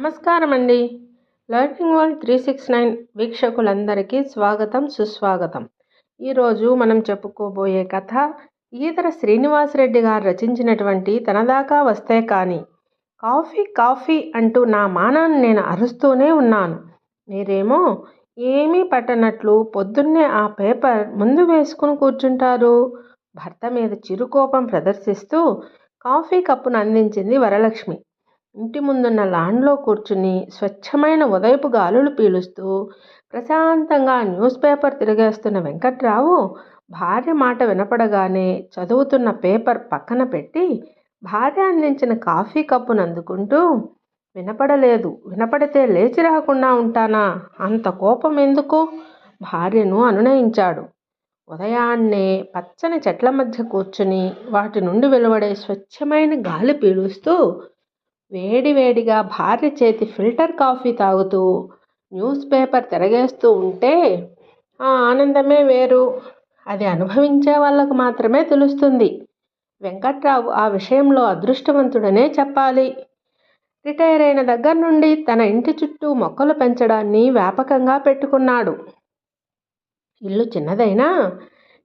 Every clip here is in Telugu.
నమస్కారం అండి learning world three six nine వీక్షకులందరికీ స్వాగతం సుస్వాగతం. ఈరోజు మనం చెప్పుకోబోయే కథ ఈతర శ్రీనివాసరెడ్డి గారు రచించినటువంటి తనదాకా వస్తే కానీ కాఫీ కాఫీ అంటూ నా మానాన్ని నేను అరుస్తూనే ఉన్నాను. మీరేమో ఏమీ పట్టనట్లు పొద్దున్నే ఆ పేపర్ ముందు వేసుకుని కూర్చుంటారు. భర్త మీద చిరుకోపం ప్రదర్శిస్తూ కాఫీ కప్పును అందించింది వరలక్ష్మి. ఇంటి ముందున్న లాన్లో కూర్చుని స్వచ్ఛమైన ఉదయపు గాలులు పీలుస్తూ ప్రశాంతంగా న్యూస్ పేపర్ తిరిగేస్తున్న వెంకట్రావు భార్య మాట వినపడగానే చదువుతున్న పేపర్ పక్కన పెట్టి భార్య అందించిన కాఫీ కప్పును అందుకుంటూ వినపడలేదు వినపడితే లేచి రాకుండా ఉంటానా? అంత కోపం ఎందుకు? భార్యను అనునయించాడు. ఉదయాన్నే పచ్చని చెట్ల మధ్య కూర్చుని వాటి నుండి వెలువడే స్వచ్ఛమైన గాలి పీలుస్తూ వేడివేడిగా భార్య చేతి ఫిల్టర్ కాఫీ తాగుతూ న్యూస్ పేపర్ తిరగేస్తూ ఉంటే ఆ ఆనందమే వేరు. అది అనుభవించే వాళ్ళకు మాత్రమే తెలుస్తుంది. వెంకట్రావు ఆ విషయంలో అదృష్టవంతుడనే చెప్పాలి. రిటైర్ అయిన దగ్గర నుండి తన ఇంటి చుట్టూ మొక్కలు పెంచడాన్ని వ్యాపకంగా పెట్టుకున్నాడు. ఇల్లు చిన్నదైనా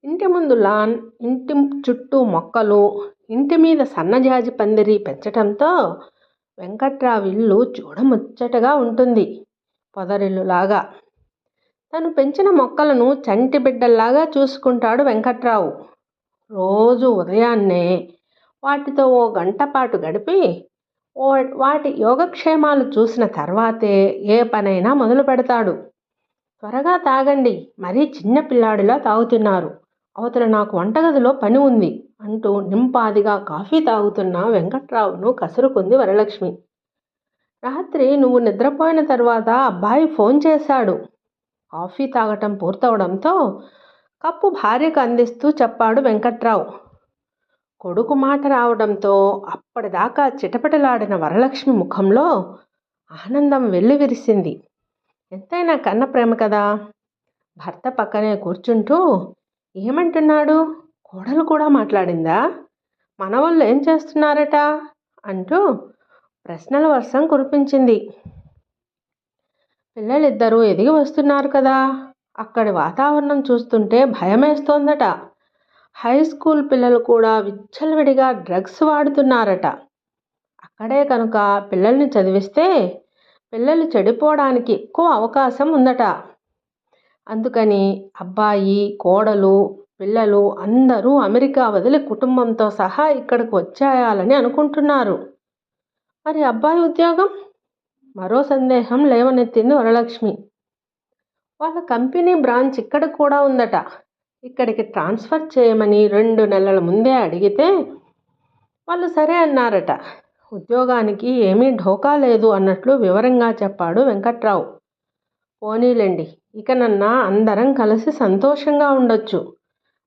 ఇంటి ముందు లాన్ ఇంటి చుట్టూ మొక్కలు ఇంటి మీద సన్నజాజి పందిరి పెంచటంతో వెంకట్రావు ఇల్లు చూడముచ్చటగా ఉంటుంది. పొదరిల్లులాగా. తను పెంచిన మొక్కలను చంటి బిడ్డల్లాగా చూసుకుంటాడు వెంకట్రావు. రోజు ఉదయాన్నే వాటితో ఓ గంట పాటు గడిపి ఓ వాటి యోగక్షేమాలు చూసిన తర్వాతే ఏ పనైనా మొదలు పెడతాడు త్వరగా తాగండి. మరీ చిన్న పిల్లాడిలా తాగుతున్నారు. అవతల నాకు వంటగదిలో పని ఉంది అంటూ నింపాదిగా కాఫీ తాగుతున్న వెంకట్రావును కసురుకుంది వరలక్ష్మి. రాత్రి నువ్వు నిద్రపోయిన తర్వాత అబ్బాయి ఫోన్ చేశాడు. కాఫీ తాగటం పూర్తవడంతో కప్పు భార్యకు అందిస్తూ చెప్పాడు వెంకట్రావు. కొడుకు మాట రావడంతో అప్పటిదాకా చిటపటలాడిన వరలక్ష్మి ముఖంలో ఆనందం వెల్లివిరిసింది ఎంతైనా కన్న ప్రేమ కదా భర్త పక్కనే కూర్చుంటూ ఏమంటున్నాడు? కోడలు కూడా మాట్లాడిందా? మన వాళ్ళు ఏం చేస్తున్నారట? అంటూ ప్రశ్నల వర్షం కురిపించింది. పిల్లలిద్దరూ ఎదిగి వస్తున్నారు కదా? అక్కడి వాతావరణం చూస్తుంటే భయమేస్తోందట. హై స్కూల్ పిల్లలు కూడా విచ్చలవిడిగా డ్రగ్స్ వాడుతున్నారట. అక్కడే కనుక పిల్లల్ని చదివిస్తే పిల్లలు చెడిపోవడానికి ఎక్కువ అవకాశం ఉందట. అందుకని అబ్బాయి కోడలు పిల్లలు అందరూ అమెరికా వదిలి కుటుంబంతో సహా ఇక్కడికి వచ్చేయాలని అనుకుంటున్నారు. మరి అబ్బాయి ఉద్యోగం? మరో సందేహం లేవనెత్తింది వరలక్ష్మి. వాళ్ళ కంపెనీ బ్రాంచ్ ఇక్కడ కూడా ఉందట. ఇక్కడికి ట్రాన్స్ఫర్ చేయమని రెండు నెలల ముందే అడిగితే వాళ్ళు సరే అన్నారట. ఉద్యోగానికి ఏమీ ఢోకా లేదు అన్నట్లు వివరంగా చెప్పాడు వెంకట్రావు. పోనీలండి ఇకనన్నా అందరం కలిసి సంతోషంగా ఉండొచ్చు.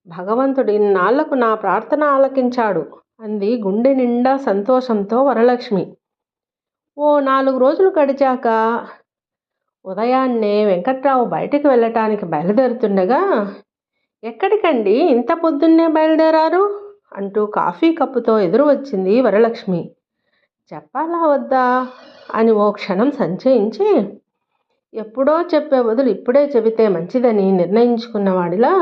భగవంతుడు ఇన్నాళ్ళకు నా ప్రార్థన ఆలకించాడు అంది గుండె నిండా సంతోషంతో వరలక్ష్మి. ఓ నాలుగు రోజులు గడిచాక ఉదయాన్నే వెంకట్రావు బయటకు వెళ్ళటానికి బయలుదేరుతుండగా ఎక్కడికండి? ఇంత పొద్దున్నే బయలుదేరారు? అంటూ కాఫీ కప్పుతో ఎదురు వచ్చింది వరలక్ష్మి. చెప్పాలా వద్దా? అని ఓ క్షణం సంచయించి ఎప్పుడో చెప్పే బదులు ఇప్పుడే చెబితే మంచిదని నిర్ణయించుకున్నవాడిలా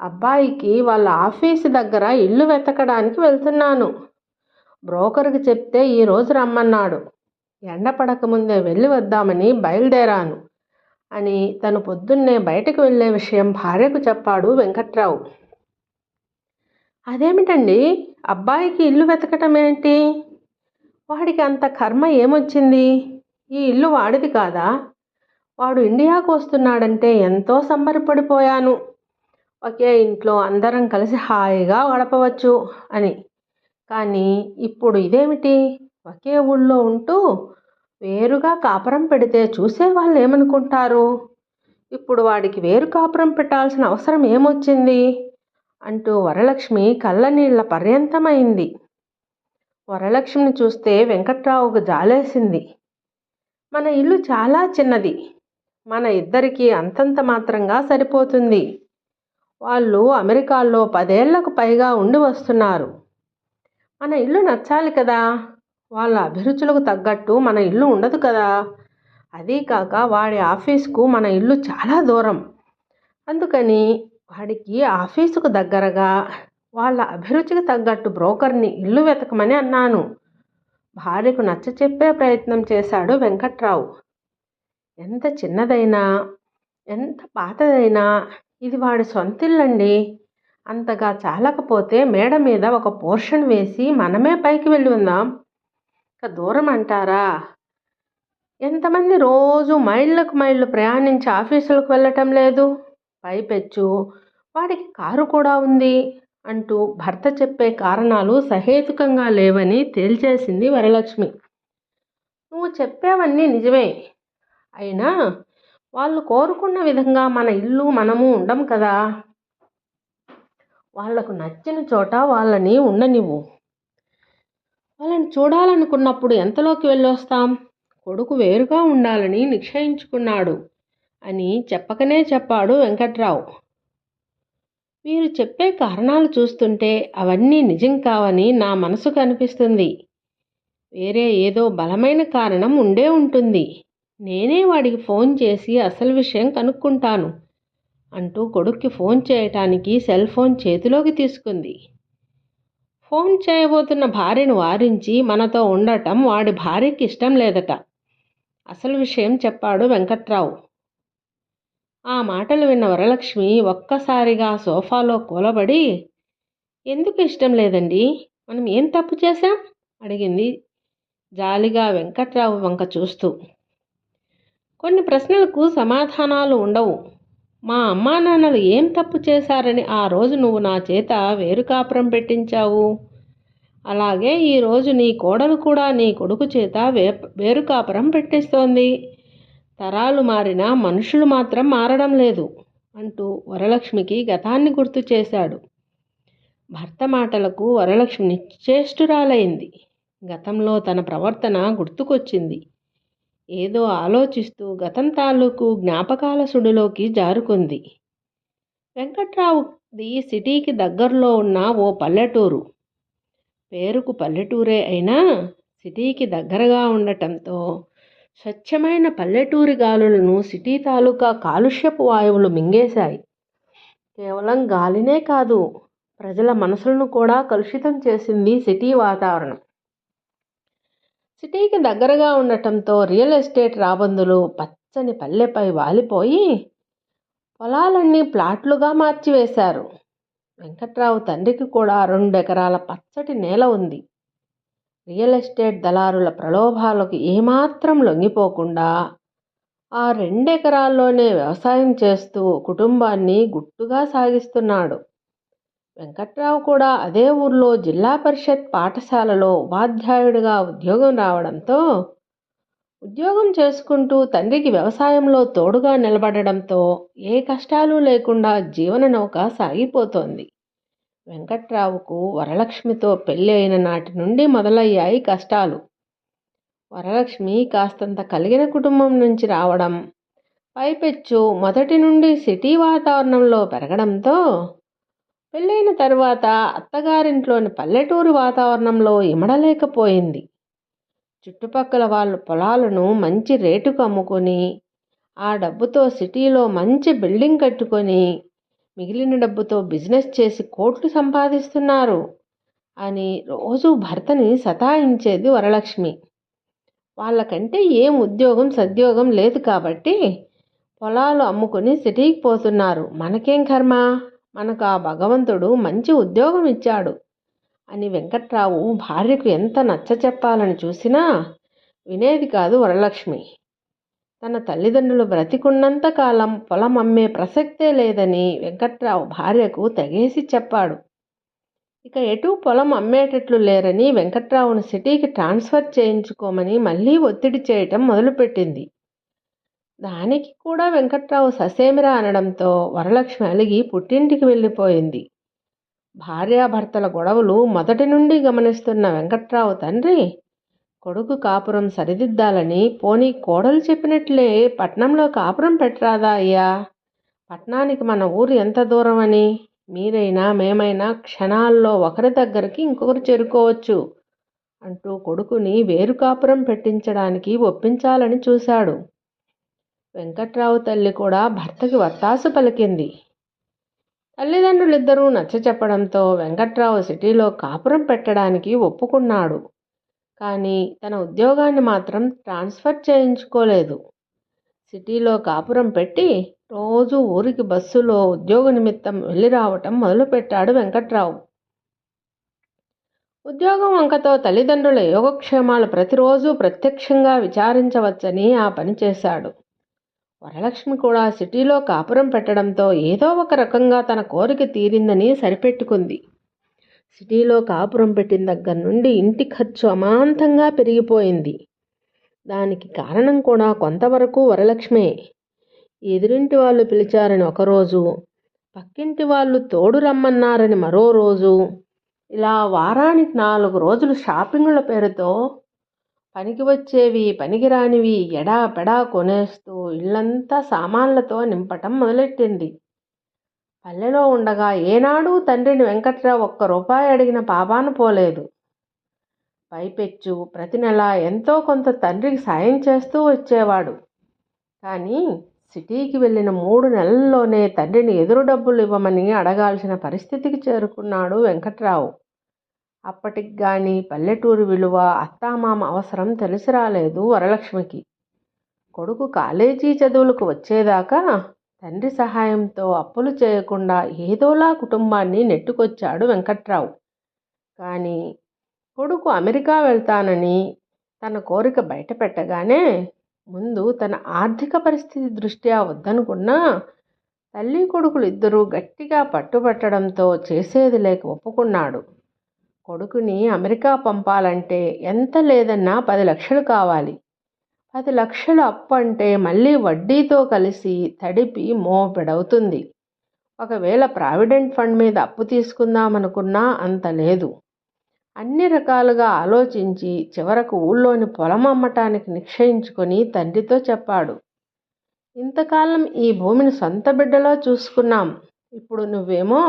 అబ్బాయికి వాళ్ళ ఆఫీసు దగ్గర ఇల్లు వెతకడానికి వెళ్తున్నాను. బ్రోకర్కి చెప్తే ఈరోజు రమ్మన్నాడు. ఎండ పడకముందే వెళ్ళి వద్దామని బయలుదేరాను అని తను పొద్దున్నే బయటకు వెళ్ళే విషయం భార్యకు చెప్పాడు వెంకట్రావు. అదేమిటండి? అబ్బాయికి ఇల్లు వెతకటం ఏంటి? వాడికి అంత కర్మ ఏమొచ్చింది? ఈ ఇల్లు వాడిది కాదా? వాడు ఇండియాకు వస్తున్నాడంటే ఎంతో సంబరపడిపోయాను. ఒకే ఇంట్లో అందరం కలిసి హాయిగా గడపవచ్చు అని. కానీ ఇప్పుడు ఇదేమిటి? ఒకే ఊళ్ళో ఉంటూ వేరుగా కాపురం పెడితే చూసే వాళ్ళు ఏమనుకుంటారు? ఇప్పుడు వాడికి వేరు కాపురం పెట్టాల్సిన అవసరం ఏమొచ్చింది? అంటూ వరలక్ష్మి కళ్ళనీళ్ళ పర్యంతమైంది. వరలక్ష్మిని చూస్తే వెంకట్రావుకు జాలేసింది. మన ఇల్లు చాలా చిన్నది. మన ఇద్దరికీ అంతంత మాత్రంగా సరిపోతుంది. వాళ్ళు అమెరికాలో పదేళ్ళకు పైగా ఉండి వస్తున్నారు. మన ఇల్లు నచ్చాలి కదా. వాళ్ళ అభిరుచులకు తగ్గట్టు మన ఇల్లు ఉండదు కదా. అదీ కాక వాడి ఆఫీస్కు మన ఇల్లు చాలా దూరం. అందుకని వాడికి ఆఫీసుకు దగ్గరగా వాళ్ళ అభిరుచికి తగ్గట్టు బ్రోకర్ని ఇల్లు వెతకమని అన్నాను. భార్యకు నచ్చ చెప్పే ప్రయత్నం చేశాడు వెంకట్రావు. ఎంత చిన్నదైనా ఎంత పాతదైనా ఇది వాడి సొంతిల్లండి. అంతగా చాలకపోతే మేడ మీద ఒక పోర్షన్ వేసి మనమే పైకి వెళ్ళి ఉందాం. ఇక దూరం అంటారా? ఎంతమంది రోజు మైళ్ళకు మైళ్ళు ప్రయాణించి ఆఫీసులకు వెళ్ళటం లేదు. పైపెచ్చు. వాడికి కారు కూడా ఉంది అంటూ భర్త చెప్పే కారణాలు సహేతుకంగా లేవని తేల్చేసింది వరలక్ష్మి. నువ్వు చెప్పేవన్నీ నిజమే. అయినా వాళ్ళు కోరుకున్న విధంగా మన ఇల్లు మనము ఉండం కదా. వాళ్ళకు నచ్చిన చోట వాళ్ళని ఉండనివ్వు. వాళ్ళని చూడాలనుకున్నప్పుడు ఎంతలోకి వెళ్ళొస్తాం? కొడుకు వేరుగా ఉండాలని నిశ్చయించుకున్నాడు అని చెప్పకనే చెప్పాడు వెంకట్రావు. మీరు చెప్పే కారణాలు చూస్తుంటే అవన్నీ నిజం కావని నా మనసుకు అనిపిస్తుంది. వేరే ఏదో బలమైన కారణం ఉండే ఉంటుంది. నేనే వాడికి ఫోన్ చేసి అసలు విషయం కనుక్కుంటాను అంటూ కొడుక్కి ఫోన్ చేయటానికి సెల్ ఫోన్ చేతిలోకి తీసుకుంది. ఫోన్ చేయబోతున్న భార్యను వారించి మనతో ఉండటం వాడి భార్యకి ఇష్టం లేదట. అసలు విషయం చెప్పాడు వెంకట్రావు. ఆ మాటలు విన్న వరలక్ష్మి ఒక్కసారిగా సోఫాలో కూలబడి ఎందుకు ఇష్టం లేదండి? మనం ఏం తప్పు చేశాం? అడిగింది జాలిగా వెంకట్రావు వంక చూస్తూ. కొన్ని ప్రశ్నలకు సమాధానాలు ఉండవు. మా అమ్మా నాన్నలు ఏం తప్పు చేశారని ఆ రోజు నువ్వు నా చేత వేరు కాపురం పెట్టించావు. అలాగే ఈరోజు నీ కోడలు కూడా నీ కొడుకు చేత వే వేరు కాపురం పెట్టిస్తోంది. తరాలు మారినా మనుషులు మాత్రం మారడం లేదు అంటూ వరలక్ష్మికి గతాన్ని గుర్తు చేశాడు. భర్త మాటలకు వరలక్ష్మి నిశ్చేష్టురాలైంది. గతంలో తన ప్రవర్తన గుర్తుకొచ్చింది. ఏదో ఆలోచిస్తూ గతం తాలూకు జ్ఞాపకాల సుడిలోకి జారుకుంది. వెంకట్రావుది సిటీకి దగ్గరలో ఉన్న ఓ పల్లెటూరు. పేరుకు పల్లెటూరే అయినా సిటీకి దగ్గరగా ఉండటంతో స్వచ్ఛమైన పల్లెటూరి గాలులను సిటీ తాలూకా కాలుష్యపు వాయువులు మింగేశాయి. కేవలం గాలినే కాదు ప్రజల మనసులను కూడా కలుషితం చేసింది సిటీ వాతావరణం. సిటీకి దగ్గరగా ఉండటంతో రియల్ ఎస్టేట్ రాబందులు పచ్చని పల్లెపై వాలిపోయి పొలాలన్నీ ప్లాట్లుగా మార్చివేశారు. వెంకట్రావు తండ్రికి కూడా రెండు ఎకరాల పచ్చటి నేల ఉంది. రియల్ ఎస్టేట్ దళారుల ప్రలోభాలకు ఏమాత్రం లొంగిపోకుండా ఆ రెండెకరాల్లోనే వ్యవసాయం చేస్తూ కుటుంబాన్ని గుట్టుగా సాగిస్తున్నాడు. వెంకట్రావు కూడా అదే ఊర్లో జిల్లా పరిషత్ పాఠశాలలో ఉపాధ్యాయుడిగా ఉద్యోగం రావడంతో ఉద్యోగం చేసుకుంటూ తండ్రికి వ్యవసాయంలో తోడుగా నిలబడడంతో ఏ కష్టాలు లేకుండా జీవన నౌక సాగిపోతోంది. వెంకట్రావుకు వరలక్ష్మితో పెళ్ళి అయిన నాటి నుండి మొదలయ్యాయి కష్టాలు. వరలక్ష్మి కాస్తంత కలిగిన కుటుంబం నుంచి రావడం పైపెచ్చు మొదటి నుండి సిటీ వాతావరణంలో పెరగడంతో పెళ్ళైన తరువాత అత్తగారింట్లోని పల్లెటూరు వాతావరణంలో ఇమడలేకపోయింది. చుట్టుపక్కల వాళ్ళ పొలాలను మంచి రేటుకు అమ్ముకొని ఆ డబ్బుతో సిటీలో మంచి బిల్డింగ్ కట్టుకొని మిగిలిన డబ్బుతో బిజినెస్ చేసి కోట్లు సంపాదిస్తున్నారు అని రోజు భర్తని సతాయించేది వరలక్ష్మి. వాళ్ళకంటే ఏం ఉద్యోగం సద్యోగం లేదు కాబట్టి పొలాలు అమ్ముకొని సిటీకి పోతున్నారు. మనకేం కర్మ? మనకు ఆ భగవంతుడు మంచి ఉద్యోగం ఇచ్చాడు. అని వెంకట్రావు భార్యకు ఎంత నచ్చ చెప్పాలని చూసినా వినేది కాదు వరలక్ష్మి. తన తల్లిదండ్రులు బ్రతికున్నంత కాలం పొలం అమ్మే ప్రసక్తే లేదని వెంకట్రావు భార్యకు తెగేసి చెప్పాడు. ఇక ఎటు పొలం అమ్మేటట్లు లేరని వెంకట్రావును సిటీకి ట్రాన్స్ఫర్ చేయించుకోమని మళ్ళీ ఒత్తిడి చేయటం మొదలుపెట్టింది. దానికి కూడా వెంకట్రావు ససేమిరా అనడంతో వరలక్ష్మి అలిగి పుట్టింటికి వెళ్ళిపోయింది. భార్యాభర్తల గొడవలు మొదటి నుండి గమనిస్తున్న వెంకట్రావు తండ్రి కొడుకు కాపురం సరిదిద్దాలని పోనీ కోడలు చెప్పినట్లే పట్నంలో కాపురం పెట్టరాదా అయ్యా? పట్నానికి మన ఊరు ఎంత దూరం అని మీరైనా మేమైనా క్షణాల్లో ఒకరి దగ్గరికి ఇంకొకరు చేరుకోవచ్చు అంటూ కొడుకుని వేరు కాపురం పెట్టించడానికి ఒప్పించాలని చూశాడు. వెంకట్రావు తల్లి కూడా భర్తకి వత్తాసు పలికింది. తల్లిదండ్రులిద్దరూ నచ్చ చెప్పడంతో వెంకట్రావు సిటీలో కాపురం పెట్టడానికి ఒప్పుకున్నాడు. కానీ తన ఉద్యోగాన్ని మాత్రం ట్రాన్స్ఫర్ చేయించుకోలేదు. సిటీలో కాపురం పెట్టి రోజు ఊరికి బస్సులో ఉద్యోగ నిమిత్తం వెళ్ళి రావటం మొదలుపెట్టాడు వెంకట్రావు. ఉద్యోగం వంకతో తల్లిదండ్రుల యోగక్షేమాలు ప్రతిరోజు ప్రత్యక్షంగా విచారించవచ్చని ఆ పని చేశాడు. వరలక్ష్మి కూడా సిటీలో కాపురం పెట్టడంతో ఏదో ఒక రకంగా తన కోరిక తీరిందని సరిపెట్టుకుంది. సిటీలో కాపురం పెట్టిన దగ్గర నుండి ఇంటి ఖర్చు అమాంతంగా పెరిగిపోయింది. దానికి కారణం కూడా కొంతవరకు వరలక్ష్మే. ఎదురింటి వాళ్ళు పిలిచారని ఒకరోజు పక్కింటి వాళ్ళు తోడు రమ్మన్నారని మరో రోజు ఇలా వారానికి నాలుగు రోజులు షాపింగుల పేరుతో పనికి వచ్చేవి పనికిరానివి ఎడా పెడా కొనేస్తూ ఇల్లంతా సామాన్లతో నింపటం మొదలెట్టింది. పల్లెలో ఉండగా ఏనాడు తండ్రిని వెంకట్రావు ఒక్క రూపాయి అడిగిన పాపాన పోలేదు. పైపెచ్చు ప్రతి నెల ఎంతో కొంత తండ్రికి సాయం చేస్తూ వచ్చేవాడు. కానీ సిటీకి వెళ్ళిన మూడు నెలల్లోనే తండ్రిని ఎదురు డబ్బులు ఇవ్వమని అడగాల్సిన పరిస్థితికి చేరుకున్నాడు వెంకట్రావు. అప్పటికి కానీ పల్లెటూరు విలువ అత్తామామ అవసరం తెలిసి రాలేదు వరలక్ష్మికి. కొడుకు కాలేజీ చదువులకు వచ్చేదాకా తండ్రి సహాయంతో అప్పులు చేయకుండా ఏదోలా కుటుంబాన్ని నెట్టుకొచ్చాడు వెంకట్రావు. కానీ కొడుకు అమెరికా వెళ్తానని తన కోరిక బయటపెట్టగానే ముందు తన ఆర్థిక పరిస్థితి దృష్ట్యా వద్దనుకున్నా తల్లి కొడుకులు ఇద్దరూ గట్టిగా పట్టుబట్టడంతో చేసేది లేక ఒప్పుకున్నాడు. కొడుకుని అమెరికా పంపాలంటే ఎంత లేదన్నా పది లక్షలు కావాలి. పది లక్షలు అప్పు అంటే మళ్ళీ వడ్డీతో కలిసి తడిపి మోపెడవుతుంది. ఒకవేళ ప్రావిడెంట్ ఫండ్ మీద అప్పు తీసుకుందామనుకున్నా అంత లేదు. అన్ని రకాలుగా ఆలోచించి చివరకు ఊళ్ళోని పొలం అమ్మటానికి నిశ్చయించుకొని తండ్రితో చెప్పాడు. ఇంతకాలం ఈ భూమిని సొంత బిడ్డలో చూసుకున్నాం. ఇప్పుడు నువ్వేమో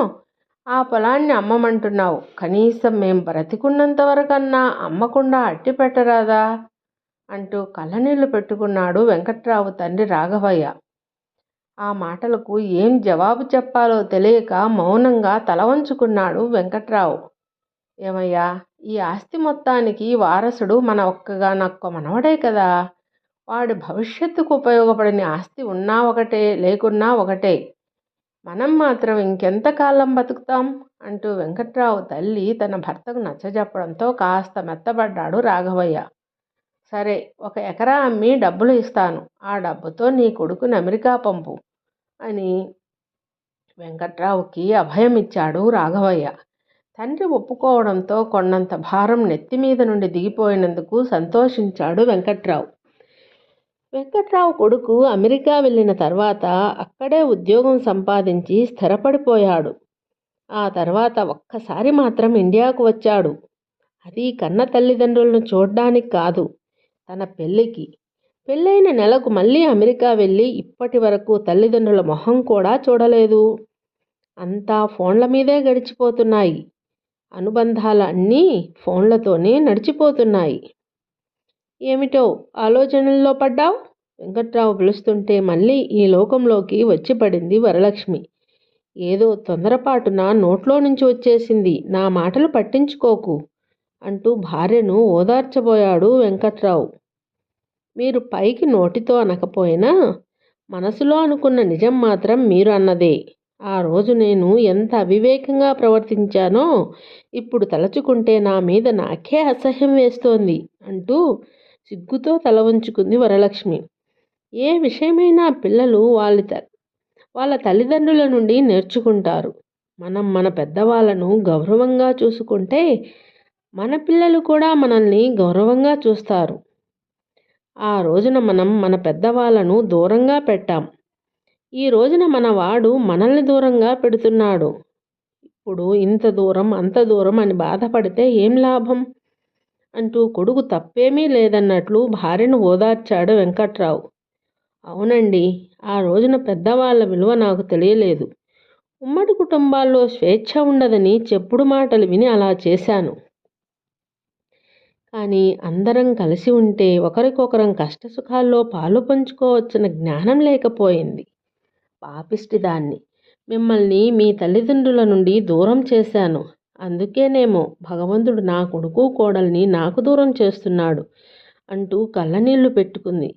ఆ పొలాన్ని అమ్మమంటున్నావు. కనీసం మేం బ్రతికున్నంత వరకన్నా అమ్మకుండా అట్టి పెట్టరాదా? అంటూ కళ్ళనీళ్ళు పెట్టుకున్నాడు వెంకట్రావు తండ్రి రాఘవయ్య. ఆ మాటలకు ఏం జవాబు చెప్పాలో తెలియక మౌనంగా తల వంచుకున్నాడు వెంకట్రావు. ఏమయ్యా ఈ ఆస్తి మొత్తానికి వారసుడు మన ఒక్కగా ఒక్కగానొక్క మనవడే కదా? వాడి భవిష్యత్తుకు ఉపయోగపడని ఆస్తి ఉన్నా ఒకటే లేకున్నా ఒకటే. మనం మాత్రం ఇంకెంతకాలం బతుకుతాం? అంటూ వెంకట్రావు తల్లి తన భర్తకు నచ్చజెప్పడంతో కాస్త మెత్తబడ్డాడు రాఘవయ్య. సరే ఒక ఎకరా అమ్మి డబ్బులు ఇస్తాను. ఆ డబ్బుతో నీ కొడుకుని అమెరికా పంపు అని వెంకట్రావుకి అభయం ఇచ్చాడు రాఘవయ్య. తండ్రి ఒప్పుకోవడంతో కొండంత భారం నెత్తి మీద నుండి దిగిపోయినందుకు సంతోషించాడు వెంకట్రావు. వెంకట్రావు కొడుకు అమెరికా వెళ్ళిన తర్వాత అక్కడే ఉద్యోగం సంపాదించి స్థిరపడిపోయాడు. ఆ తర్వాత ఒక్కసారి మాత్రం ఇండియాకు వచ్చాడు. అది కన్న తల్లిదండ్రులను చూడ్డానికి కాదు తన పెళ్ళికి. పెళ్ళైన నెలకు మళ్ళీ అమెరికా వెళ్ళి ఇప్పటి వరకు తల్లిదండ్రుల మొహం కూడా చూడలేదు. అంతా ఫోన్ల మీదే గడిచిపోతున్నాయి. అనుబంధాలన్నీ ఫోన్లతోనే నడిచిపోతున్నాయి. ఏమిటో ఆలోచనల్లో పడ్డావు? వెంకట్రావు పిలుస్తుంటే మళ్ళీ ఈ లోకంలోకి వచ్చి పడింది వరలక్ష్మి. ఏదో తొందరపాటున నోట్లో నుంచి వచ్చేసింది. నా మాటలు పట్టించుకోకు అంటూ భార్యను ఓదార్చబోయాడు వెంకట్రావు. మీరు పైకి నోటితో అనకపోయినా మనసులో అనుకున్న నిజం మాత్రం మీరు అన్నదే. ఆ రోజు నేను ఎంత అవివేకంగా ప్రవర్తించానో ఇప్పుడు తలచుకుంటే నా మీద నాకే అసహ్యం వేస్తోంది అంటూ సిగ్గుతో తల వంచుకుంది వరలక్ష్మి. ఏ విషయమైనా పిల్లలు వాళ్ళ త వాళ్ళ తల్లిదండ్రుల నుండి నేర్చుకుంటారు. మనం మన పెద్దవాళ్ళను గౌరవంగా చూసుకుంటే మన పిల్లలు కూడా మనల్ని గౌరవంగా చూస్తారు. ఆ రోజున మనం మన పెద్దవాళ్ళను దూరంగా పెట్టాం. ఈ రోజున మన వాడు మనల్ని దూరంగా పెడుతున్నాడు. ఇప్పుడు ఇంత దూరం అంత దూరం అని బాధపడితే ఏం లాభం? అంటూ కొడుకు తప్పేమీ లేదన్నట్లు భార్యను ఓదార్చాడు వెంకట్రావు. అవునండి ఆ రోజున పెద్దవాళ్ళ విలువ నాకు తెలియలేదు. ఉమ్మడి కుటుంబాల్లో స్వేచ్ఛ ఉండదని చెప్పుడు మాటలు విని అలా చేశాను. కానీ అందరం కలిసి ఉంటే ఒకరికొకరం కష్టసుఖాల్లో పాలు పంచుకోవచ్చిన జ్ఞానం లేకపోయింది. పాపిష్టి దాన్ని. మిమ్మల్ని మీ తల్లిదండ్రుల నుండి దూరం చేశాను. అందుకేనేమో భగవంతుడు నా కొడుకు కోడల్ని నాకు దూరం చేస్తున్నాడు అంటూ కళ్ళనీళ్ళు పెట్టుకుంది.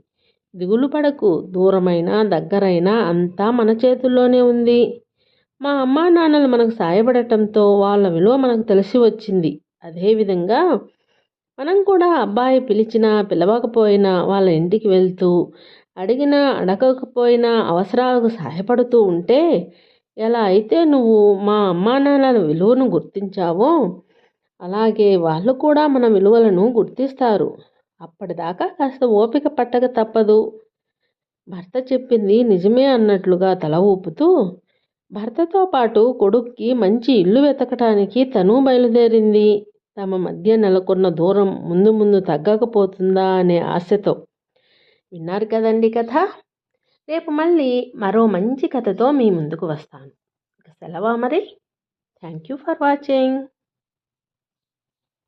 దిగులు పడకు దూరమైనా దగ్గరైనా అంతా మన చేతుల్లోనే ఉంది. మా అమ్మా నాన్నలు మనకు సాయపడటంతో వాళ్ళ విలువ మనకు తెలిసి వచ్చింది. అదేవిధంగా మనం కూడా అబ్బాయి పిలిచినా పిలవకపోయినా వాళ్ళ ఇంటికి వెళ్తూ అడిగినా అడగకపోయినా అవసరాలకు సహాయపడుతూ ఉంటే ఎలా అయితే నువ్వు మా అమ్మా నాన్నల విలువను గుర్తించావో అలాగే వాళ్ళు కూడా మన విలువలను గుర్తిస్తారు. అప్పటిదాకా కాస్త ఓపిక పట్టక తప్పదు. భర్త చెప్పింది నిజమే అన్నట్లుగా తల ఊపుతూ భర్తతో పాటు కొడుక్కి మంచి ఇల్లు వెతకటానికి తను బయలుదేరింది. తమ మధ్య నెలకొన్న దూరం ముందు ముందు తగ్గకపోతుందా అనే ఆశతో. విన్నారు కదండి కథ? రేపు మళ్ళీ మరో మంచి కథతో మీ ముందుకు వస్తాను. సెలవా మరి? Thank you for watching